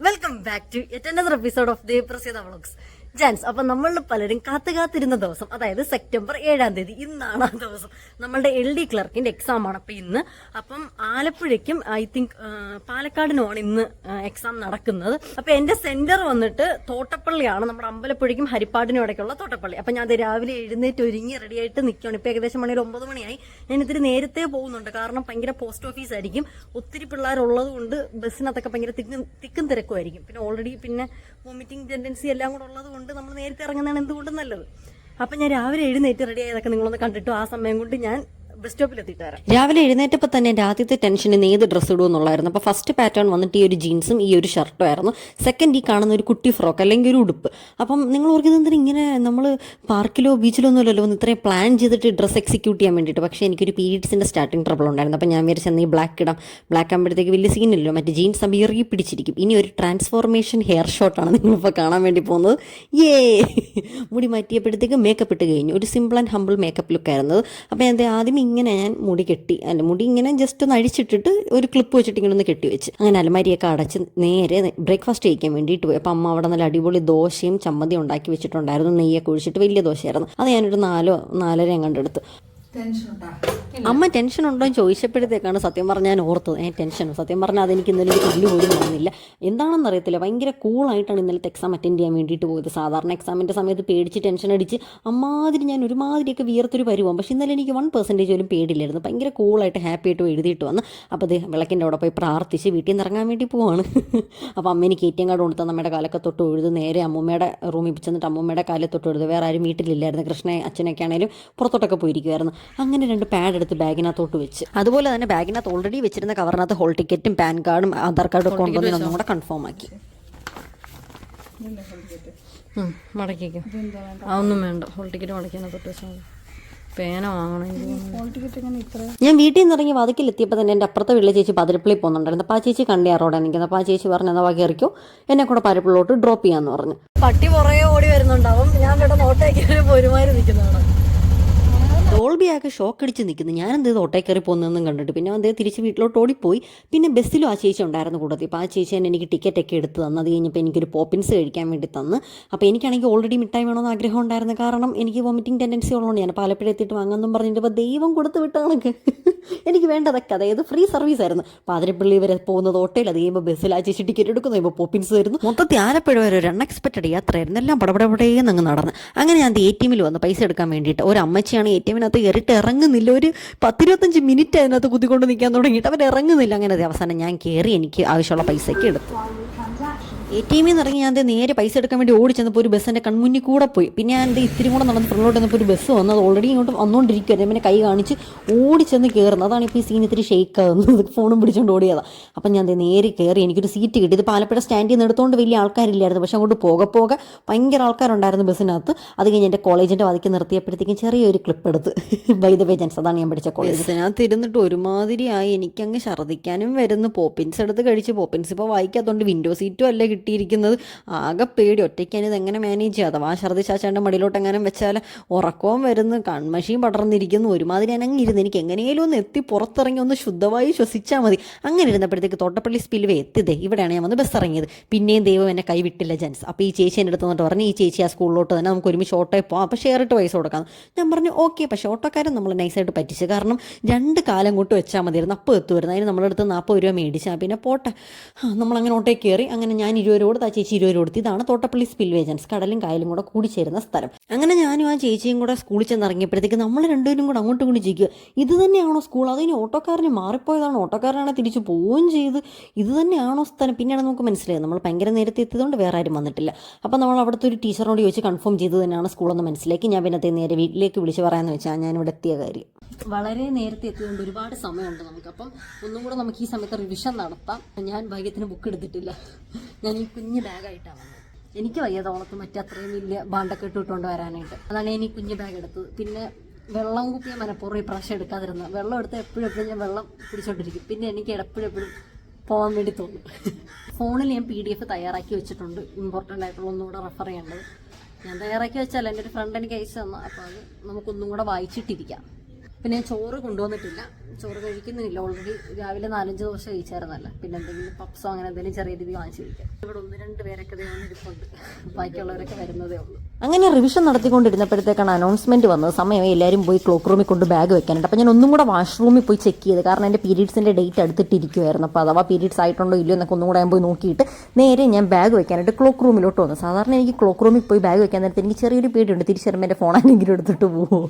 Welcome back to yet another episode of the Prasida Vlogs. Jans അപ്പൊ നമ്മൾ പലരും കാത്തു കാത്തിരുന്ന ദിവസം അതായത് സെപ്റ്റംബർ ഏഴാം തീയതി ഇന്നാണ് ആ ദിവസം നമ്മളുടെ എൽ ഡി ക്ലർക്കിന്റെ എക്സാം ആണ് അപ്പൊ ഇന്ന് അപ്പം ആലപ്പുഴയ്ക്കും ഐ തിങ്ക് പാലക്കാടിനുമാണ് ഇന്ന് എക്സാം നടക്കുന്നത് അപ്പൊ എൻ്റെ സെന്റർ വന്നിട്ട് തോട്ടപ്പള്ളിയാണ് നമ്മുടെ അമ്പലപ്പുഴയ്ക്കും ഹരിപ്പാടിനും ഇടയ്ക്കുള്ള തോട്ടപ്പള്ളി അപ്പൊ ഞാൻ അത് രാവിലെ എഴുന്നേറ്റ് ഒരുങ്ങി റെഡിയായിട്ട് നിൽക്കുകയാണ് ഇപ്പൊ ഏകദേശം മണി ഒമ്പത് മണിയായി ഞാൻ ഇതിരി നേരത്തെ പോകുന്നുണ്ട് കാരണം ഭയങ്കര പോസ്റ്റ് ഓഫീസ് ആയിരിക്കും ഒത്തിരി പിള്ളേരുള്ളത് കൊണ്ട് ബസ്സിനകത്തൊക്കെ ഭയങ്കര തിക്കും തിരക്കുമായിരിക്കും പിന്നെ ഓൾറെഡി പിന്നെ വോമിറ്റിംഗ് ടെൻഡൻസി എല്ലാം കൂടെ ഉള്ളത് കൊണ്ട് നമ്മൾ നേരത്തെ ഇറങ്ങുന്നതാണ് എന്തുകൊണ്ടും നല്ലത് അപ്പം ഞാൻ രാവിലെ എഴുന്നേറ്റ് റെഡി ആയതൊക്കെ നിങ്ങളൊന്ന് കണ്ടിട്ടു ആ സമയം കൊണ്ട് ഞാൻ ബസ് സ്റ്റോപ്പിൽ രാവിലെ എഴുന്നേറ്റപ്പോൾ തന്നെ എൻ്റെ ആദ്യത്തെ ടെൻഷനിൽ ഏത് ഡ്രസ്സ് ഇടുമെന്നുള്ളായിരുന്നു അപ്പോൾ ഫസ്റ്റ് പാറ്റേൺ വന്നിട്ട് ഈ ഒരു ജീൻസും ഈ ഒരു ഷർട്ടും ആയിരുന്നു സെക്കൻഡ് ഈ കാണുന്ന ഒരു കുട്ടി ഫ്രോക്ക് അല്ലെങ്കിൽ ഒരു ഉടുപ്പ് അപ്പം നിങ്ങൾ ഓർക്കുന്നത് ഇങ്ങനെ നമ്മൾ പാർക്കിലോ ബീച്ചിലോ ഒന്നുമല്ലല്ലോ ഒന്ന് ഇത്രയും പ്ലാൻ ചെയ്തിട്ട് ഡ്രസ്സ് എക്സിക്യൂട്ട് ചെയ്യാൻ വേണ്ടിയിട്ട് പക്ഷേ എനിക്കൊരു പീരീഡ്സിൻ്റെ സ്റ്റാർട്ടിങ് ട്രബിൾ ഉണ്ടായിരുന്നു അപ്പോൾ ഞാൻ വിചാരിച്ചെന്ന് ഈ ബ്ലാക്ക് ഇടാം ബ്ലാക്ക് ആകുമ്പോഴത്തേക്ക് വലിയ ഇല്ലല്ലോ മറ്റേ ജീൻസ് ആകുമ്പോൾ ഇറുകി പിടിച്ചിരിക്കും ഇനി ഒരു ട്രാൻസ്ഫോർമേഷൻ ഹെയർ ഷോട്ടാണ് നിങ്ങളിപ്പോൾ കാണാൻ വേണ്ടി പോകുന്നത് ഏ മുടി മാറ്റിയപ്പോഴത്തേക്ക് മേക്കപ്പ് ഇട്ട് കഴിഞ്ഞു ഒരു സിമ്പിൾ ആൻഡ് ഹമ്പിൾ മേക്കപ്പ് ലുക്കായിരുന്നത് അപ്പോൾ എന്താ ആദ്യം ഇങ്ങനെ ഞാൻ മുടി കെട്ടി അല്ല മുടി ഇങ്ങനെ ജസ്റ്റ് ഒന്ന് അഴിച്ചിട്ടിട്ട് ഒരു ക്ലിപ്പ് വെച്ചിട്ട് ഇങ്ങനെ ഒന്ന് കെട്ടി വെച്ച് അങ്ങനെ അലമാരിയൊക്കെ അടച്ച് നേരെ ബ്രേക്ക്ഫാസ്റ്റ് കഴിക്കാൻ വേണ്ടിയിട്ട് പോയി അപ്പം അമ്മ അവിടെ നല്ല അടിപൊളി ദോശയും ചമ്മതി ഉണ്ടാക്കി വെച്ചിട്ടുണ്ടായിരുന്നു നെയ്യൊക്കെ ഒഴിച്ചിട്ട് വലിയ ദോശയായിരുന്നു അത് ഞാനൊരു നാലോ നാലര കണ്ടെടുത്ത് അമ്മ ടെൻഷൻ ഉണ്ടോ എന്ന് ചോദിച്ചപ്പോഴത്തേക്കാണ് സത്യം പറഞ്ഞാൽ ഞാൻ ഓർത്തത് ഏ ടെൻഷൻ സത്യം പറഞ്ഞാൽ അതെനിക്ക് ഇന്നലെ ഒരു പുല്ല് പോലും വന്നില്ല എന്താണെന്ന് അറിയത്തില്ല ഭയങ്കര കൂളായിട്ടാണ് ഇന്നലത്തെ എക്സാം അറ്റൻഡ് ചെയ്യാൻ വേണ്ടിയിട്ട് പോയത് സാധാരണ എക്സാമിൻ്റെ സമയത്ത് പേടിച്ച് ടെൻഷൻ അടിച്ച് അമ്മാതിരി ഞാൻ ഒരുമാതിരിയൊക്കെ വീർത്തൊരു പരുവാം പക്ഷേ ഇന്നലെ എനിക്ക് വൺ പെർസെൻറ്റേജ് പോലും പേടില്ലായിരുന്നു ഭയങ്കര കൂളായിട്ട് ഹാപ്പി ആയിട്ട് എഴുതിയിട്ട് വന്ന് അപ്പോൾ അത് വിളക്കിൻ്റെ അവിടെ പോയി പ്രാർത്ഥിച്ച് വീട്ടിൽ നിന്ന് ഇറങ്ങാൻ വേണ്ടി പോവാണ് അപ്പോൾ അമ്മ എനിക്ക് എ ടി എം കാർഡ് കൊടുത്താൽ നമ്മുടെ കാലൊക്കെ തൊട്ട് ഒഴുത് നേരെ അമ്മൂമ്മയുടെ റൂമിൽ ചെന്നിട്ട് അമ്മൂമ്മയുടെ കാലത്തൊട്ട് തൊട്ട് എഴുതും വേറെ ആരും വീട്ടിലില്ലായിരുന്നു കൃഷ്ണൻ അച്ഛനൊക്കെ ആണെങ്കിലും പുറത്തോട്ടൊക്കെ പോയിരിക്കുമായിരുന്നു അങ്ങനെ രണ്ട് പാഡ് എടുത്ത് ബാഗിനകത്തോട്ട് വെച്ച് അതുപോലെ തന്നെ ബാഗിനകത്ത് ഓൾറെഡി വെച്ചിരുന്ന കവറിനകത്ത് ഹോൾ ടിക്കറ്റും പാൻ കാർഡും ആധാർ കാർഡും ഒക്കെ ഉണ്ടെന്ന് ഒന്നും കൂടെ കൺഫേം ആക്കി അതൊന്നും വേണ്ട ഹോൾ ടിക്കറ്റ് പേന ഞാൻ വീട്ടിൽ നിന്ന് ഇറങ്ങി എത്തിയപ്പോൾ തന്നെ എൻ്റെ അപ്പുറത്തെ വീട്ടിലെ ചേച്ചി പതിരപ്പള്ളി പോകുന്നുണ്ടായിരുന്നു അപ്പോൾ ആ ചേച്ചി കണ്ടി റോഡെ നിൽക്കുന്നത് അപ്പോൾ ആ ചേച്ചി പറഞ്ഞു എന്നാ വാക്കി ഇറക്കിയോ എന്നെ കൂടെ പരപ്പിള്ളോട്ട് ഡ്രോപ്പ് ചെയ്യാന്ന് പറഞ്ഞു പട്ടി പുറകെ ഓടി വരുന്നുണ്ടാവും ഞാൻ ഇവിടെ നോട്ടേക്ക് ഒരുമാതിരി നിൽക്കുന്നതാണ് റൂബിയാകെ ഷോക്ക് അടിച്ച് നിൽക്കുന്നു ഞാനെന്ത് ഓട്ടോ കയറി പോകുന്നതെന്നും കണ്ടിട്ട് പിന്നെ അദ്ദേഹം തിരിച്ച് വീട്ടിലോട്ട് ഓടിപ്പോയി പിന്നെ ബസ്സിലും ആ ചേച്ചി ഉണ്ടായിരുന്നു കൂടത്തി അപ്പോൾ ആ ചേച്ചി എനിക്ക് ടിക്കറ്റൊക്കെ എടുത്ത് തന്നു അത് കഴിഞ്ഞപ്പോൾ എനിക്കൊരു പോപ്പിൻസ് കഴിക്കാൻ വേണ്ടി തന്നു അപ്പോൾ എനിക്കാണെങ്കിൽ ഓൾറെഡി മിഠായി വേണമെന്ന് ആഗ്രഹം ഉണ്ടായിരുന്നു കാരണം എനിക്ക് വോമിറ്റിംഗ് ടെൻഡൻസി ഉള്ളതുകൊണ്ട് ഞാൻ പാലപ്പുഴ എത്തിയിട്ട് വാങ്ങാമെന്നും പറഞ്ഞിട്ട് അപ്പോൾ ദൈവം കൊടുത്ത് വിട്ടാണെങ്കിൽ എനിക്ക് വേണ്ടതൊക്കെ അതായത് ഫ്രീ സർവീസ് ആയിരുന്നു പാതിരപ്പള്ളി വരെ പോകുന്നത് ഓട്ടോയിൽ അത് കഴിയുമ്പോൾ ബസ്സിൽ ആ ചേച്ചി ടിക്കറ്റ് എടുക്കുന്നു കഴിയുമ്പോൾ പോപ്പിൻസ് വരുന്നു മൊത്തത്തിൽ ആലപ്പുഴ വരെ ഒരു അൺഎക്സ്പെക്റ്റഡ് യാത്രയായിരുന്നു എല്ലാം പടപടപടേന്ന് അങ്ങ് നടന്ന് അങ്ങനെ ഞാൻ എ ടി എമ്മിൽ വന്ന് പൈസ എടുക്കാൻ വേണ്ടിയിട്ട് ഒരു അമ്മച്ചിയാണ് എ ടി എമ്മിനകത്ത് കയറിയിട്ട് ഇറങ്ങുന്നില്ല ഒരു പത്തിരുപത്തഞ്ച് മിനിറ്റ് അതിനകത്ത് കുത്തിക്കൊണ്ട് നിൽക്കാൻ തുടങ്ങിയിട്ട് അവർ ഇറങ്ങുന്നില്ല അങ്ങനെ അവസാനം ഞാൻ കയറി എനിക്ക് ആവശ്യമുള്ള പൈസയ്ക്ക് എടുത്തു എ ടി എമ്മിൽ നിന്ന് ഇറങ്ങി ഞാൻ നേരെ പൈസ എടുക്കാൻ വേണ്ടി ഓടിച്ചെന്നപ്പോൾ ഒരു ബസ്സിൻ്റെ കൺമുന്നിൽ കൂടെ പോയി പിന്നെ ഞാൻ എന്ത് ഇത്തിരി കൂടെ നടന്ന് ഫ്രണ്ടിലോട്ട് വന്നപ്പോൾ ഒരു ബസ് വന്നു അത് ഓൾറെഡി ഇങ്ങോട്ട് വന്നുകൊണ്ടിരിക്കുകയായിരുന്നു പിന്നെ കൈ കാണിച്ച് ഓടിച്ചെന്ന് കയറുന്നത് അതാണ് ഇപ്പോൾ ഈ സീൻ ഇത്തിരി ഷേക്ക് ആകുന്നത് ഫോണും പിടിച്ചുകൊണ്ട് ഓടിയതാണ് അപ്പം ഞാൻ നേരെ കയറി എനിക്കൊരു സീറ്റ് കിട്ടി ഇത് പാലപ്പുഴ സ്റ്റാൻഡിൽ നിന്ന് എടുത്തുകൊണ്ട് വലിയ ആൾക്കാരില്ലായിരുന്നു പക്ഷെ അങ്ങോട്ട് പോകെ പോകെ ഭയങ്കര ആൾക്കാരുണ്ടായിരുന്നു ബസ്സിനകത്ത് അത് കഴിഞ്ഞ് എൻ്റെ കോളേജിൻ്റെ വതിക്ക് നിർത്തിയപ്പോഴത്തേക്കും ചെറിയൊരു ക്ലിപ്പ് എടുത്ത് ബൈ ദ വേ അതാണ് ഞാൻ പഠിച്ച കോളേജ് ബസ്സിനകത്ത് ഇരുന്നിട്ട് ഒരുമാതിരിയായി എനിക്കങ്ങ് ഛർദ്ദിക്കാനും വരുന്നു പോപ്പിൻസ് എടുത്ത് കഴിച്ച് പോപ്പിൻസ് ഇപ്പോൾ വായിക്കാത്തതുകൊണ്ട് വിൻഡോ സീറ്റും അല്ലേ കിട്ടിയിരിക്കുന്നത് ആകെ പേടി ഇത് എങ്ങനെ മാനേജ് ചെയ്യാം അഥവാ ഛർദ്ദിച്ചാച്ചാണ്ട് മടിയിലോട്ട് എങ്ങനെ വെച്ചാൽ ഉറക്കവും വരുന്നു കൺമഷിയും പടർന്നിരിക്കുന്നു ഒരുമാതിരി അങ്ങനെ ഇരുന്ന് എനിക്ക് എങ്ങനെയും ഒന്ന് എത്തി പുറത്തിറങ്ങി ഒന്ന് ശുദ്ധമായി ശ്വസിച്ചാൽ മതി അങ്ങനെ ഇരുന്നപ്പോഴത്തേക്ക് തോട്ടപ്പള്ളി സ്പിൽവേ എത്തിയതേ ഇവിടെയാണ് ഞാൻ വന്ന് ബസ് ഇറങ്ങിയത് പിന്നെയും ദൈവം എന്നെ കൈവിട്ടില്ല ജൻസ് അപ്പോൾ ഈ ചേച്ചി എൻ്റെ അടുത്ത് വന്നിട്ട് പറഞ്ഞു ഈ ചേച്ചി ആ സ്കൂളിലോട്ട് തന്നെ നമുക്ക് ഒരുമിച്ച് ഓട്ടോയിൽ പോകാം അപ്പോൾ ഷെയർ ഇട്ട് പൈസ കൊടുക്കാം ഞാൻ പറഞ്ഞു ഓക്കെ പക്ഷേ ഓട്ടോക്കാരൻ നമ്മൾ നൈസായിട്ട് പറ്റിച്ച് കാരണം രണ്ട് കാലം കൂട്ട് വെച്ചാൽ മതിയായിരുന്നു അപ്പോൾ എത്തുമായിരുന്നു അതിന് നമ്മളെടുത്ത് നാൽപ്പത് രൂപ മേടിച്ചാൽ പിന്നെ പോട്ടെ നമ്മളങ്ങനെ ഓട്ടോയിൽ കയറി അങ്ങനെ ഞാൻ ഇരുപത് ഇരുപത് രൂപ കൊടുത്ത് ആ ചേച്ചി ഇരുപത് ഇതാണ് തോട്ടപ്പള്ളി സ്പിൽവേജൻസ് കടലും കായലും കൂടെ കൂടി ചേരുന്ന സ്ഥലം അങ്ങനെ ഞാനും ആ ചേച്ചിയും കൂടെ സ്കൂളിൽ ചെന്നിറങ്ങിയപ്പോഴത്തേക്ക് നമ്മൾ രണ്ടുപേരും കൂടെ അങ്ങോട്ടും കൂടി ജയിക്കുക ഇത് തന്നെയാണോ സ്കൂൾ അതിന് ഓട്ടോക്കാരന് മാറിപ്പോയതാണ് ഓട്ടോക്കാരനാണ് തിരിച്ചു പോവുകയും ചെയ്ത് ഇത് തന്നെയാണോ സ്ഥലം പിന്നെയാണ് നമുക്ക് മനസ്സിലായത് നമ്മൾ ഭയങ്കര നേരത്തെ എത്തിയതുകൊണ്ട് വേറെ ആരും വന്നിട്ടില്ല അപ്പോൾ നമ്മൾ അവിടുത്തെ ഒരു ടീച്ചറിനോട് ചോദിച്ച് കൺഫേം ചെയ്ത് തന്നെയാണ് സ്കൂളെന്ന് മനസ്സിലാക്കി ഞാൻ പിന്നത്തെ നേരെ വീട്ടിലേക്ക് വിളിച്ച് പറയാമെന്ന് വെച്ചാൽ ഞാനിവിടെ എത്തിയ കാര്യം വളരെ നേരത്തെ എത്തിയതുകൊണ്ട് ഒരുപാട് സമയമുണ്ട് നമുക്ക് അപ്പം ഒന്നും കൂടെ നമുക്ക് ഈ സമയത്ത് റിവിഷൻ നടത്താം ഞാൻ ഭാഗ്യത്തിന് ബുക്ക് എടുത്തിട്ടില്ല ഞാൻ ഈ കുഞ്ഞ് ബാഗായിട്ടാണ് വന്നത് എനിക്ക് വയ്യ തോളത്ത് മറ്റേ അത്രയും വലിയ ബാണ്ടൊക്കെ ഇട്ടിട്ടുകൊണ്ട് വരാനായിട്ട് അതാണ് ഞാൻ ഈ കുഞ്ഞ് ബാഗ് എടുത്തത് പിന്നെ വെള്ളം കുപ്പിയെ മനഃപൂർവ്വം ഈ പ്രാവശ്യം എടുക്കാതിരുന്നത് വെള്ളം എടുത്ത് എപ്പോഴും എപ്പോഴും ഞാൻ വെള്ളം പിടിച്ചോണ്ടിരിക്കും പിന്നെ എനിക്ക് എപ്പോഴെപ്പോഴും പോകാൻ വേണ്ടി തോന്നും ഫോണിൽ ഞാൻ പി ഡി എഫ് തയ്യാറാക്കി വെച്ചിട്ടുണ്ട് ഇമ്പോർട്ടൻ്റ് ആയിട്ടുള്ള ഒന്നുകൂടെ റെഫർ ചെയ്യേണ്ടത് ഞാൻ തയ്യാറാക്കി വെച്ചാൽ എൻ്റെ ഒരു ഫ്രണ്ട് എനിക്ക് അയച്ചു തന്നു അപ്പോൾ അത് നമുക്കൊന്നും കൂടെ വായിച്ചിട്ടിരിക്കാം പിന്നെ ചോറ് കൊണ്ടുവന്നിട്ടില്ല ചോറ് കഴിക്കുന്നില്ല ഓൾറെഡി രാവിലെ നാലഞ്ച് ദോശ കഴിച്ചായിരുന്നല്ല പിന്നെ എന്തെങ്കിലും പപ്സോ അങ്ങനെ എന്തെങ്കിലും ചെറിയ രീതി വാങ്ങിച്ചു കഴിക്കാം ഇവിടെ ഒന്ന് രണ്ട് പേരൊക്കെ ഇരിപ്പുണ്ട് ബാക്കിയുള്ളവരൊക്കെ വരുന്നതേ ഉള്ളൂ അങ്ങനെ റിവിഷൻ നടത്തിക്കൊണ്ടിരുന്നപ്പോഴത്തേക്കാണ് അനൗൺസ്മെന്റ് വന്നത് സമയം എല്ലാവരും പോയി ക്ലോക്ക് റൂമിൽ കൊണ്ട് ബാഗ് വെക്കാനായിട്ട് അപ്പോൾ ഞാൻ ഒന്നും കൂടെ വാഷ്റൂമിൽ പോയി ചെക്ക് ചെയ്ത് കാരണം എന്റെ പീരീഡ്സിന്റെ ഡേറ്റ് അടുത്തിട്ടിരിക്കുമായിരുന്നു അപ്പോൾ അഥവാ പീരീഡ്സ് ആയിട്ടുണ്ടോ ഇല്ലയോ എന്നൊക്കെ ഒന്നും കൂടെ ഞാൻ പോയി നോക്കിയിട്ട് നേരെ ഞാൻ ബാഗ് വെക്കാനായിട്ട് ക്ലോക്ക് റൂമിലോട്ട് വന്നു സാധാരണ എനിക്ക് ക്ലോക്ക് റൂമിൽ പോയി ബാഗ് വെക്കാൻ നേരത്തെ എനിക്ക് ചെറിയൊരു പേടിയുണ്ട് തിരിച്ചറിയുമ്പോൾ എൻ്റെ ഫോണാണെങ്കിലും എടുത്തിട്ട് പോകും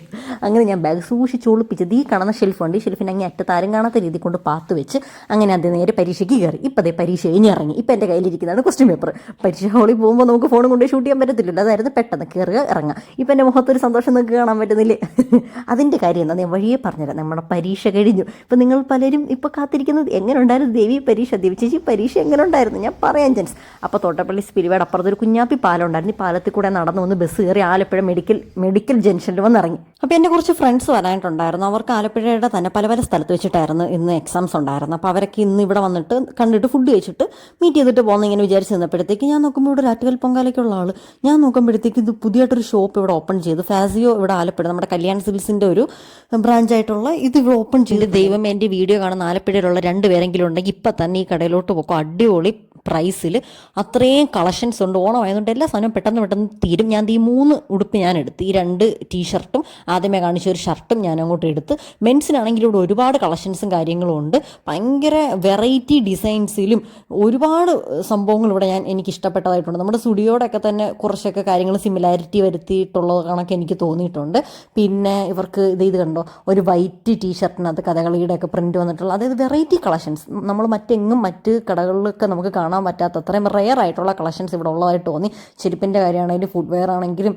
അങ്ങനെ ഞാൻ ബാഗ് സൂക്ഷിച്ചോളൂ കുളിപ്പിച്ചത് ഈ കാണുന്ന ഷെൽഫുണ്ട് ഈ ഷെൽഫിനെ അങ്ങനെ അറ്റ താരം കാണാത്ത രീതി കൊണ്ട് പാത്ത് വെച്ച് അങ്ങനെ അത് നേരെ പരീക്ഷയ്ക്ക് കയറി ഇപ്പം അതേ പരീക്ഷ കഴിഞ്ഞ് ഇറങ്ങി ഇപ്പം എൻ്റെ കയ്യിലിരിക്കുന്നതാണ് ക്വസ്റ്റ്യൻ പേപ്പർ പരീക്ഷ ഹാളിൽ പോകുമ്പോൾ നമുക്ക് ഫോൺ കൊണ്ട് ഷൂട്ട് ചെയ്യാൻ പറ്റത്തില്ലല്ലോ അതായിരുന്നു പെട്ടെന്ന് കയറുക ഇറങ്ങുക ഇപ്പം എൻ്റെ മുഖത്തൊരു സന്തോഷം നിങ്ങൾക്ക് കാണാൻ പറ്റുന്നില്ലേ അതിൻ്റെ കാര്യം എന്താ ഞാൻ വഴിയെ പറഞ്ഞുതരാം നമ്മുടെ പരീക്ഷ കഴിഞ്ഞു ഇപ്പം നിങ്ങൾ പലരും ഇപ്പോൾ കാത്തിരിക്കുന്നത് എങ്ങനെ ഉണ്ടായിരുന്നു ദേവി പരീക്ഷ ദേവി ചേച്ചി പരീക്ഷ എങ്ങനെ ഉണ്ടായിരുന്നു ഞാൻ പറയാൻ ചാൻസ് അപ്പോൾ തോട്ടപ്പള്ളി സ്പിരിവേഡ് അപ്പുറത്തൊരു കുഞ്ഞാപ്പി പാലം ഉണ്ടായിരുന്നു ഈ പാലത്തിൽ കൂടെ നടന്നു വന്ന് ബസ് കയറി ആലപ്പുഴ മെഡിക്കൽ മെഡിക്കൽ ജംഗ്ഷനിൽ വന്നിറങ്ങി ഇറങ്ങി അപ്പോൾ എൻ്റെ കുറച്ച് ഫ്രണ്ട്സ് വരാനായിട്ടുണ്ടായിരുന്നു ഉണ്ടായിരുന്നു അവർക്ക് ആലപ്പുഴയുടെ തന്നെ പല പല സ്ഥലത്ത് വെച്ചിട്ടായിരുന്നു ഇന്ന് എക്സാംസ് ഉണ്ടായിരുന്നു അപ്പോൾ അവരൊക്കെ ഇന്ന് ഇവിടെ വന്നിട്ട് കണ്ടിട്ട് ഫുഡ് കഴിച്ചിട്ട് മീറ്റ് ചെയ്തിട്ട് പോകുന്ന ഇങ്ങനെ വിചാരിച്ച് നിന്നപ്പോഴത്തേക്ക് ഞാൻ നോക്കുമ്പോൾ ഇവിടെ രാറ്റുകൽ പൊങ്കാലയ്ക്കുള്ള ആൾ ഞാൻ നോക്കുമ്പോഴത്തേക്ക് ഇത് പുതിയായിട്ടൊരു ഷോപ്പ് ഇവിടെ ഓപ്പൺ ചെയ്തു ഫാസിയോ ഇവിടെ ആലപ്പുഴ നമ്മുടെ കല്യാൺ സിൽസിൻ്റെ ഒരു ബ്രാഞ്ച് ആയിട്ടുള്ള ഇത് ഇവിടെ ഓപ്പൺ ചെയ്ത് ദൈവം എൻ്റെ വീഡിയോ കാണുന്ന ആലപ്പുഴയിലുള്ള രണ്ട് പേരെങ്കിലും ഉണ്ടെങ്കിൽ ഇപ്പം തന്നെ ഈ കടയിലോട്ട് പോക്കോ അടിപൊളി പ്രൈസിൽ അത്രയും കളക്ഷൻസ് ഉണ്ട് ഓണം ആയതുകൊണ്ട് എല്ലാ സാധനവും പെട്ടെന്ന് പെട്ടെന്ന് തീരും ഞാൻ ഈ മൂന്ന് ഉടുപ്പ് ഞാൻ എടുത്ത് ഈ രണ്ട് ടീഷർട്ടും ആദ്യമേ കാണിച്ച ഒരു ഷർട്ടും ഞാൻ അങ്ങോട്ട് ഫോട്ടോ എടുത്ത് മെൻസിനാണെങ്കിൽ ഇവിടെ ഒരുപാട് കളക്ഷൻസും കാര്യങ്ങളും ഉണ്ട് ഭയങ്കര വെറൈറ്റി ഡിസൈൻസിലും ഒരുപാട് സംഭവങ്ങൾ ഇവിടെ ഞാൻ എനിക്ക് ഇഷ്ടപ്പെട്ടതായിട്ടുണ്ട് നമ്മുടെ സ്റ്റുഡിയോടൊക്കെ തന്നെ കുറച്ചൊക്കെ കാര്യങ്ങൾ സിമിലാരിറ്റി വരുത്തിയിട്ടുള്ള കണക്ക് എനിക്ക് തോന്നിയിട്ടുണ്ട് പിന്നെ ഇവർക്ക് ഇത് ഇത് കണ്ടോ ഒരു വൈറ്റ് ടീഷർട്ടിനകത്ത് കഥകളിയുടെ ഒക്കെ പ്രിന്റ് വന്നിട്ടുള്ള അതായത് വെറൈറ്റി കളക്ഷൻസ് നമ്മൾ മറ്റെങ്ങും മറ്റ് കടകളിലൊക്കെ നമുക്ക് കാണാൻ പറ്റാത്ത അത്രയും റെയർ ആയിട്ടുള്ള കളക്ഷൻസ് ഇവിടെ ഉള്ളതായിട്ട് തോന്നി ചെരുപ്പിൻ്റെ കാര്യമാണെങ്കിലും ഫുഡ് വെയർ ആണെങ്കിലും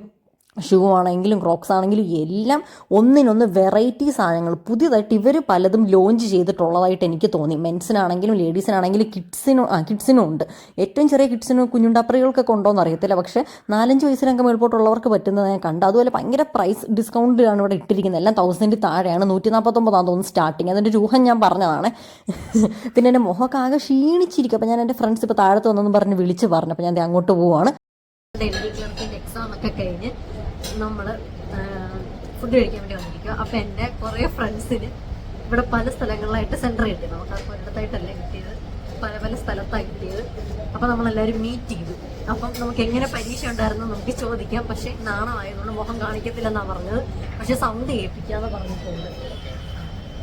ഷൂ ആണെങ്കിലും ക്രോക്സ് ആണെങ്കിലും എല്ലാം ഒന്നിനൊന്ന് വെറൈറ്റി സാധനങ്ങൾ പുതിയതായിട്ട് ഇവർ പലതും ലോഞ്ച് ചെയ്തിട്ടുള്ളതായിട്ട് എനിക്ക് തോന്നി മെൻസിനാണെങ്കിലും ലേഡീസിനാണെങ്കിലും കിഡ്സിനും ആ കിഡ്സിനും ഉണ്ട് ഏറ്റവും ചെറിയ കിഡ്സിനും കുഞ്ഞുണ്ടാപ്പറികൾക്കൊക്കെ ഉണ്ടോ എന്ന് അറിയത്തില്ല പക്ഷേ നാലഞ്ച് വയസ്സിനൊക്കെ മേൽപോട്ടുള്ളവർക്ക് പറ്റുന്നത് ഞാൻ കണ്ടു അതുപോലെ ഭയങ്കര പ്രൈസ് ഡിസ്കൗണ്ടിലാണ് ഇവിടെ ഇട്ടിരിക്കുന്നത് എല്ലാം തൗസൻഡിൽ താഴെയാണ് നൂറ്റി നാൽപ്പത്തൊമ്പതാണ് തോന്നുന്നു സ്റ്റാർട്ടിങ് അതിൻ്റെ രൂഹം ഞാൻ പറഞ്ഞതാണ് പിന്നെ എൻ്റെ മുഖമൊക്കെ ആകെ ക്ഷീണിച്ചിരിക്കും അപ്പോൾ ഞാൻ എൻ്റെ ഫ്രണ്ട്സ് ഇപ്പോൾ താഴത്ത് വന്നെന്ന് പറഞ്ഞ് വിളിച്ച് പറഞ്ഞു അപ്പോൾ ഞാൻ അങ്ങോട്ട് പോവുകയാണ് ഡൽഹി ക്ലർക്കിൻ്റെ എക്സാം ഒക്കെ കഴിഞ്ഞ് നമ്മൾ ഫുഡ് കഴിക്കാൻ വേണ്ടി വന്നിരിക്കുക അപ്പം എൻ്റെ കുറേ ഫ്രണ്ട്സിന് ഇവിടെ പല സ്ഥലങ്ങളിലായിട്ട് സെന്റർ കിട്ടി നമുക്ക് ആ ഒരിടത്തായിട്ടല്ല കിട്ടിയത് പല പല സ്ഥലത്താണ് കിട്ടിയത് അപ്പം നമ്മളെല്ലാവരും മീറ്റ് ചെയ്തു അപ്പം നമുക്ക് എങ്ങനെ പരീക്ഷ ഉണ്ടായിരുന്നു നമുക്ക് ചോദിക്കാം പക്ഷെ നാണമായതുകൊണ്ട് മുഖം കാണിക്കത്തില്ലെന്നാണ് പറഞ്ഞത് പക്ഷെ സൗണ്ട് കേൾപ്പിക്കാന്ന് പറഞ്ഞിട്ടുണ്ട്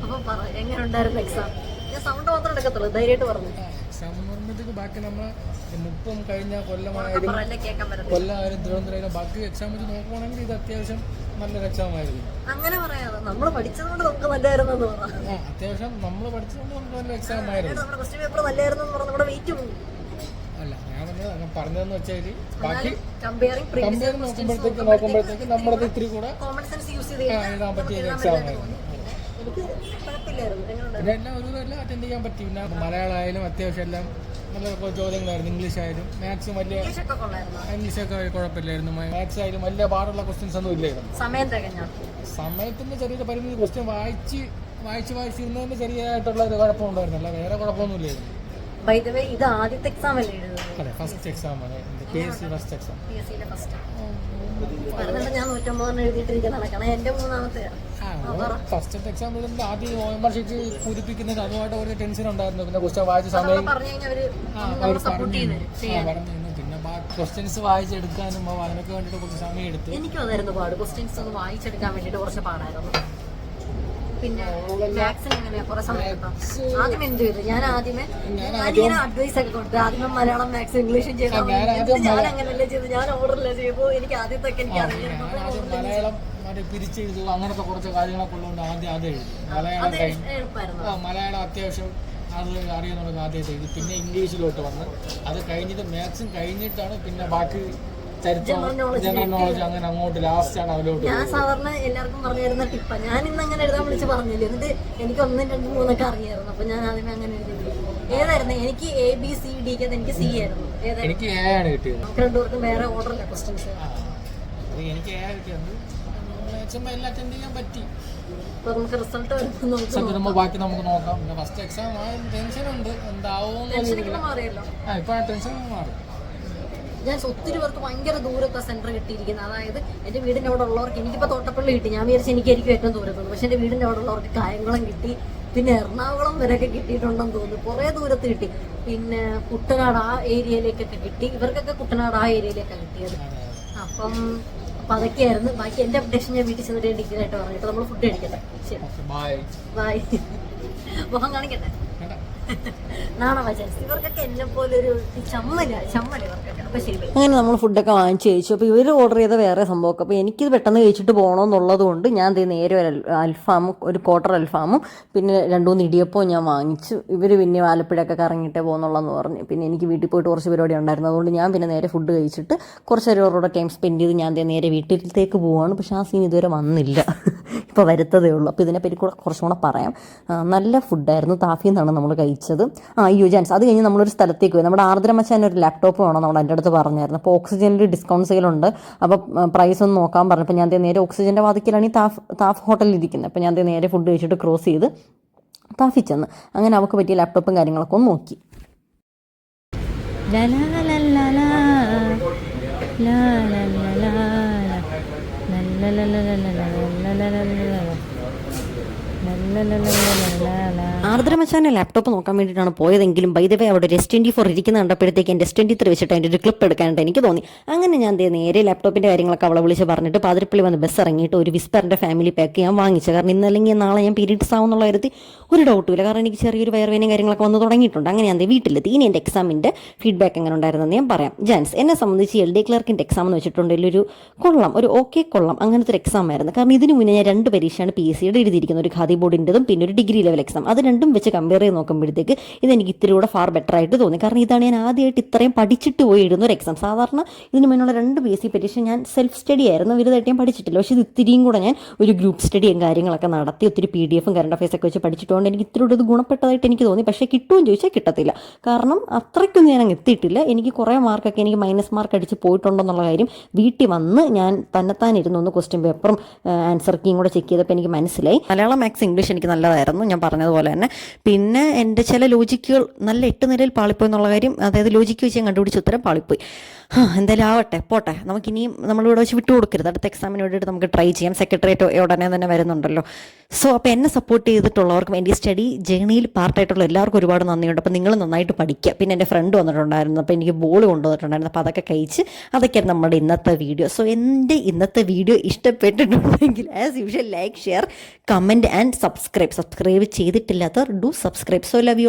അപ്പം പറ എങ്ങനെ ഉണ്ടായിരുന്നു എക്സാം ഞാൻ സൗണ്ട് മാത്രം എടുക്കത്തുള്ളൂ ധൈര്യമായിട്ട് പറഞ്ഞു എക്സാമ്പിൾ പറയുമ്പോഴത്തേക്ക് ബാക്കി നമ്മൾ മുപ്പം കഴിഞ്ഞ കൊല്ലമായാലും കൊല്ലമായാലും തിരുവനന്തപുരം ബാക്കി എക്സാം വെച്ച് നോക്കുവാണെങ്കിൽ ഇത് അത്യാവശ്യം നല്ലൊരു എക്സാം ആയിരുന്നു അങ്ങനെ നമ്മൾ പഠിച്ചതുകൊണ്ട് നമുക്ക് നല്ലായിരുന്നു അത്യാവശ്യം നമ്മൾ പഠിച്ചതുകൊണ്ട് നമുക്ക് നല്ല എക്സാം ആയിരുന്നു അല്ല ഞാൻ പറഞ്ഞത് പറഞ്ഞതെന്ന് വെച്ചാൽ ബാക്കി കമ്പയർ നോക്കുമ്പോഴത്തേക്ക് നോക്കുമ്പോഴത്തേക്ക് നമ്മളത് ഇത്തിരി കൂടെ എഴുതാൻ പറ്റിയ എക്സാം ആയിരുന്നു പിന്നെ എല്ലാം ഒരു എല്ലാം അറ്റൻഡ് ചെയ്യാൻ പറ്റി പിന്നെ മലയാളമായാലും അത്യാവശ്യം എല്ലാം നല്ല ചോദ്യങ്ങളായിരുന്നു ഇംഗ്ലീഷ് ആയാലും മാത്സും വലിയ ഇംഗ്ലീഷൊക്കെ കുഴപ്പമില്ലായിരുന്നു മാത്സ് ആയാലും വലിയ പാടുള്ള ക്വസ്റ്റ്യൻസ് ഒന്നും ഇല്ലായിരുന്നു സമയത്തിന്റെ ചെറിയൊരു പരിമിതി ക്വസ്റ്റ്യൻ വായിച്ച് വായിച്ച് വായിച്ചിരുന്നതിന്റെ ചെറിയതായിട്ടുള്ള ഒരു കുഴപ്പമുണ്ടായിരുന്നല്ല വേറെ കുഴപ്പമൊന്നും ഇത് ആദ്യത്തെ എക്സാം അല്ലേ ഫസ്റ്റ് എക്സാം ആണ് ഫസ്റ്റ് ഞാൻ മൂന്നാമത്തെയാണ് ഫസ്റ്റ് എക്സാമ്പിൾ ആദ്യം ഒ എം ആർ ഷീറ്റ് പൂരിപ്പിക്കുന്നത് അതുമായിട്ട് ഒരു ടെൻഷൻ ഉണ്ടായിരുന്നു പിന്നെ ക്വസ്റ്റ്യൻ വായിച്ച സമയം പിന്നെ ക്വസ്റ്റ്യൻസ് വായിച്ചെടുക്കാനും അതിനൊക്കെ വേണ്ടിയിട്ട് കുറച്ച് സമയം എടുത്തു എനിക്കും അതായിരുന്നു പാട് ക്വസ്റ്റ്യൻസ് ഒന്ന് വായിച്ചെടുക്കാൻ വേണ്ടിട്ട് കുറച്ച് പാടായിരുന്നു പിന്നെ മാത്സിന് എങ്ങനെയാ കുറെ സമയം ആദ്യം എന്ത് ചെയ്തു ഞാൻ ആദ്യമേ ഞാൻ അഡ്വൈസ് ഒക്കെ കൊടുത്തു ആദ്യമേ മലയാളം മാക്സ് ഇംഗ്ലീഷും ചെയ്തു ഞാൻ അങ്ങനെയല്ലേ ചെയ്തു ഞാൻ ഓർഡറല്ലേ ചെയ്തു എനിക്ക് ആദ്യത്തെ എനിക്ക് അറിയാം പിരിച്ചെഴുതുക അങ്ങനത്തെ കുറച്ച് കാര്യങ്ങളൊക്കെ ഉള്ളതുകൊണ്ട് ആദ്യം അത് എഴുതി മലയാളം കഴിഞ്ഞ് മലയാളം അത്യാവശ്യം അത് അറിയുന്നുണ്ട് ആദ്യത്തെ എഴുതി പിന്നെ ഇംഗ്ലീഷിലോട്ട് വന്ന് അത് കഴിഞ്ഞിട്ട് മാത്സും കഴിഞ്ഞിട്ടാണ് പിന്നെ ബാക്കി ഞാൻ സാധാരണ എല്ലാവർക്കും പറഞ്ഞു തരുന്ന ടിപ്പ ഞാൻ ഇന്ന് അങ്ങനെ എഴുതാൻ വിളിച്ച് പറഞ്ഞില്ല എന്നിട്ട് എനിക്ക് ഒന്നും രണ്ടും മൂന്നൊക്കെ അറിയായിരുന്നു അപ്പൊ ഞാൻ ആദ്യമേ അങ്ങനെ എഴുതി ഏതായിരുന്നു എനിക്ക് എ ബി സി ഡി അത് എനിക്ക് സി ആയിരുന്നു ഏതായിരുന്നു രണ്ടുപേർക്കും വേറെ ഓർഡറില്ല ക്വസ്റ്റ്യൻസ് എനിക്ക് അറ്റൻഡ് ചെയ്യാൻ റിസൾട്ട് ബാക്കി നമുക്ക് നോക്കാം ഫസ്റ്റ് എക്സാം ടെൻഷൻ ഉണ്ട് എന്താവും ആ ടെൻഷൻ ഞാൻ ഒത്തിരി പേർക്ക് ഭയങ്കര ദൂരത്തെ സെന്റർ കിട്ടിയിരിക്കുന്നത് അതായത് എന്റെ വീടിന്റെ അവിടെ ഉള്ളവർക്ക് എനിക്കിപ്പോ തോട്ടപ്പള്ളി കിട്ടി ഞാൻ വിചാരിച്ചു എനിക്കായിരിക്കും ഏറ്റവും ദൂരത്തുള്ളൂ പക്ഷെ എന്റെ വീടിന്റെ അവിടെ ഉള്ളവർക്ക് കായംകുളം കിട്ടി പിന്നെ എറണാകുളം വരെയൊക്കെ കിട്ടിയിട്ടുണ്ടെന്ന് തോന്നുന്നു കുറേ ദൂരത്ത് കിട്ടി പിന്നെ കുട്ടനാട് ആ ഏരിയയിലേക്കൊക്കെ കിട്ടി ഇവർക്കൊക്കെ കുട്ടനാട് ആ ഏരിയയിലേക്കാണ് കിട്ടിയത് അപ്പം അപ്പൊ അതൊക്കെയായിരുന്നു ബാക്കി എന്റെ അപ്ഡേഷൻ ഞാൻ വീട്ടിൽ ചെന്നിട്ട് ഡിഗ്രി ആയിട്ട് പറഞ്ഞിട്ട് നമ്മൾ ഫുഡ് കഴിക്കട്ടെ ശരി ബൈ ബൈ മുഖം കാണിക്കട്ടെ അങ്ങനെ നമ്മൾ ഫുഡൊക്കെ വാങ്ങിച്ച് കഴിച്ചു അപ്പോൾ ഇവർ ഓർഡർ ചെയ്ത വേറെ സംഭവമൊക്കെ അപ്പോൾ എനിക്കിത് പെട്ടെന്ന് കഴിച്ചിട്ട് പോകണമെന്നുള്ളത് കൊണ്ട് ഞാൻ നേരെ ഒരു അൽഫാമും ഒരു ക്വാർട്ടർ അൽഫാമും പിന്നെ രണ്ടുമൂന്ന് ഇടിയപ്പവും ഞാൻ വാങ്ങിച്ചു ഇവർ പിന്നെ ആലപ്പുഴയൊക്കെ കറങ്ങിയിട്ടേ പോകുന്നുള്ളതെന്ന് പറഞ്ഞു പിന്നെ എനിക്ക് വീട്ടിൽ പോയിട്ട് കുറച്ച് പരിപാടി ഉണ്ടായിരുന്നു അതുകൊണ്ട് ഞാൻ പിന്നെ നേരെ ഫുഡ് കഴിച്ചിട്ട് കുറച്ച് ഒരു ടൈം സ്പെൻഡ് ചെയ്ത് ഞാൻ നേരെ വീട്ടിലേക്ക് പോവാണ് പക്ഷേ ആ സീൻ ഇതുവരെ വന്നില്ല ഇപ്പോൾ വരുത്തതേ ഉള്ളൂ അപ്പോൾ ഇതിനെപ്പറ്റി കൂടെ കുറച്ചും കൂടെ പറയാം നല്ല ഫുഡായിരുന്നു താഫി എന്നാണ് നമ്മൾ കഴിച്ചത് ആ യു ജാൻസ് അത് കഴിഞ്ഞ് നമ്മളൊരു സ്ഥലത്തേക്ക് പോയി നമ്മുടെ ആർദ്രമച്ചാൻ ഒരു ലാപ്ടോപ്പ് വേണം നമ്മൾ എൻ്റെ അടുത്ത് പറഞ്ഞായിരുന്നു അപ്പോൾ ഓക്സിജൻ്റെ ഡിസ്കൗണ്ട് സെയിലുണ്ട് അപ്പോൾ പ്രൈസ് ഒന്ന് നോക്കാൻ പറഞ്ഞപ്പോൾ ഞാൻ നേരെ ഓക്സിജൻ്റെ വാതിക്കലാണ് ഈ താഫ് താഫ് ഹോട്ടലിൽ ഇരിക്കുന്നത് അപ്പോൾ ഞാൻ നേരെ ഫുഡ് കഴിച്ചിട്ട് ക്രോസ് ചെയ്ത് താഫി ചെന്ന് അങ്ങനെ അവൾക്ക് പറ്റിയ ലാപ്ടോപ്പും കാര്യങ്ങളൊക്കെ ഒന്ന് നോക്കി ലാ ലാ ലാ ലാ Ne ne ne ne ne. ആർദ്ര മച്ചാനെ ലാപ്ടോപ്പ് നോക്കാൻ വേണ്ടിയിട്ടാണ് പോയതെങ്കിലും വൈദവേ അവിടെ ഒരു എസ് ട്വന്റി ഫോർ ഇരിക്കുന്ന കണ്ടപ്പോഴത്തേക്ക് എന്റെ എസ് ട്വന്റി ത്രീ വെച്ചിട്ട് അതിന്റെ ഒരു ക്ലിപ്പ് എടുക്കാനായിട്ട് എനിക്ക് തോന്നി അങ്ങനെ ഞാൻ നേരെ ലാപ്ടോപ്പിന്റെ കാര്യങ്ങളൊക്കെ അവളെ വിളിച്ച് പറഞ്ഞിട്ട് പാതിരപ്പള്ളി വന്ന് ബസ് ഇറങ്ങിയിട്ട് ഒരു വിസ്പറിന്റെ ഫാമിലി പാക്ക് ഞാൻ വാങ്ങിച്ചു കാരണം ഇന്നല്ലെങ്കിൽ നാളെ ഞാൻ പീരീഡ്സ് ആവുന്നുള്ള കാര്യത്തിൽ ഒരു ഇല്ല കാരണം എനിക്ക് ചെറിയൊരു വയർവേനും കാര്യങ്ങളൊക്കെ വന്ന് തുടങ്ങിയിട്ടുണ്ട് അങ്ങനെ ഞാൻ വീട്ടിലെത്തി ഇനി എന്റെ എക്സാമിന്റെ ഫീഡ്ബാക്ക് എങ്ങനെ ഉണ്ടായിരുന്നെന്ന് ഞാൻ പറയാം ജാൻസ് എന്നെ സംബന്ധിച്ച് എൽ ഡി ക്ലർക്കിന്റെ എക്സാം എന്ന് വെച്ചിട്ടുണ്ടെങ്കിൽ ഒരു കൊള്ളം ഒരു ഓക്കെ കൊള്ളം അങ്ങനത്തെ ഒരു എക്സാം ആയിരുന്നു കാരണം ഇതിനു മുന്നേ ഞാൻ രണ്ട് പരീക്ഷയാണ് പി എസ് സിയുടെ എഴുതിയിരിക്കുന്ന ഒരു ഖാദി ബോർഡിൻ്റെതും പിന്നെ ഒരു ഡിഗ്രി ലെവൽ എക്സാം അത് രണ്ടും വെച്ച് കമ്പയർ ചെയ്ത് നോക്കുമ്പോഴത്തേക്ക് ഇതെനിക്ക് ഇത്തിരി കൂടെ ഫാർ ബെറ്റർ ആയിട്ട് തോന്നി കാരണം ഇതാണ് ഞാൻ ആദ്യമായിട്ട് ഇത്രയും പഠിച്ചിട്ട് പോയി എഴുതുന്ന ഒരു എക്സാം സാധാരണ ഇതിന് മുന്നുള്ള രണ്ട് ബി എസ് സി പരീക്ഷ ഞാൻ സെൽഫ് സ്റ്റഡി ആയിരുന്നു വലുതായിട്ട് ഞാൻ പഠിച്ചിട്ടില്ല പക്ഷേ ഇത് ഇത്തിരിയും കൂടെ ഞാൻ ഒരു ഗ്രൂപ്പ് സ്റ്റഡിയും കാര്യങ്ങളൊക്കെ നടത്തി ഒത്തിരി പി ഡി എഫും കറണ്ട് അഫയേഴ്സൊക്കെ വെച്ച് പഠിച്ചിട്ടുകൊണ്ട് എനിക്ക് ഇത്തിരി ഇത് ഗുണപ്പെട്ടതായിട്ട് എനിക്ക് തോന്നി പക്ഷേ കിട്ടുമെന്ന് ചോദിച്ചാൽ കിട്ടത്തില്ല കാരണം അത്രയ്ക്കൊന്നും ഞാൻ അങ്ങ് എത്തിയിട്ടില്ല എനിക്ക് കുറേ മാർക്കൊക്കെ എനിക്ക് മൈനസ് മാർക്ക് അടിച്ച് പോയിട്ടുണ്ടെന്നുള്ള കാര്യം വീട്ടിൽ വന്ന് ഞാൻ തന്നെത്താൻ ഇരുന്നൊന്ന് ക്വസ്റ്റ്യൻ പേപ്പറും ആൻസർ കീയും കൂടെ ചെക്ക് ചെയ്തപ്പോൾ എനിക്ക് മനസ്സിലായി മലയാളം മാത്സ് ഇംഗ്ലീഷ് എനിക്ക് നല്ലതായിരുന്നു ഞാൻ പറഞ്ഞതുപോലെ തന്നെ പിന്നെ എൻ്റെ ചില ലോജിക്കുകൾ നല്ല എട്ട് നിലയിൽ പാളിപ്പോയി എന്നുള്ള കാര്യം അതായത് ലോജിക്ക് വെച്ച് ഞാൻ കണ്ടുപിടിച്ച ഉത്തരം പാളിപ്പോയി എന്തായാലും ആവട്ടെ പോട്ടെ നമ്മൾ ഇവിടെ വെച്ച് വിട്ടു കൊടുക്കരുത് അടുത്ത എക്സാമിന് വേണ്ടിയിട്ട് നമുക്ക് ട്രൈ ചെയ്യാം സെക്രട്ടേറിയറ്റ് ഉടനെ തന്നെ വരുന്നുണ്ടല്ലോ സോ അപ്പോൾ എന്നെ സപ്പോർട്ട് ചെയ്തിട്ടുള്ളവർക്കും എൻ്റെ സ്റ്റഡി ജേണിയിൽ പാർട്ടായിട്ടുള്ള എല്ലാവർക്കും ഒരുപാട് നന്ദിയുണ്ട് അപ്പോൾ നിങ്ങൾ നന്നായിട്ട് പഠിക്കുക പിന്നെ എൻ്റെ ഫ്രണ്ട് വന്നിട്ടുണ്ടായിരുന്നു അപ്പോൾ എനിക്ക് ബോൾ കൊണ്ടുവന്നിട്ടുണ്ടായിരുന്നു അപ്പോൾ അതൊക്കെ കഴിച്ച് അതൊക്കെയാണ് നമ്മുടെ ഇന്നത്തെ വീഡിയോ സോ എൻ്റെ ഇന്നത്തെ വീഡിയോ ഇഷ്ടപ്പെട്ടിട്ടുണ്ടെങ്കിൽ as usual like share comment and subscribe subscribe ചെയ്തിട്ടില്ലാത്തവർ do subscribe so love you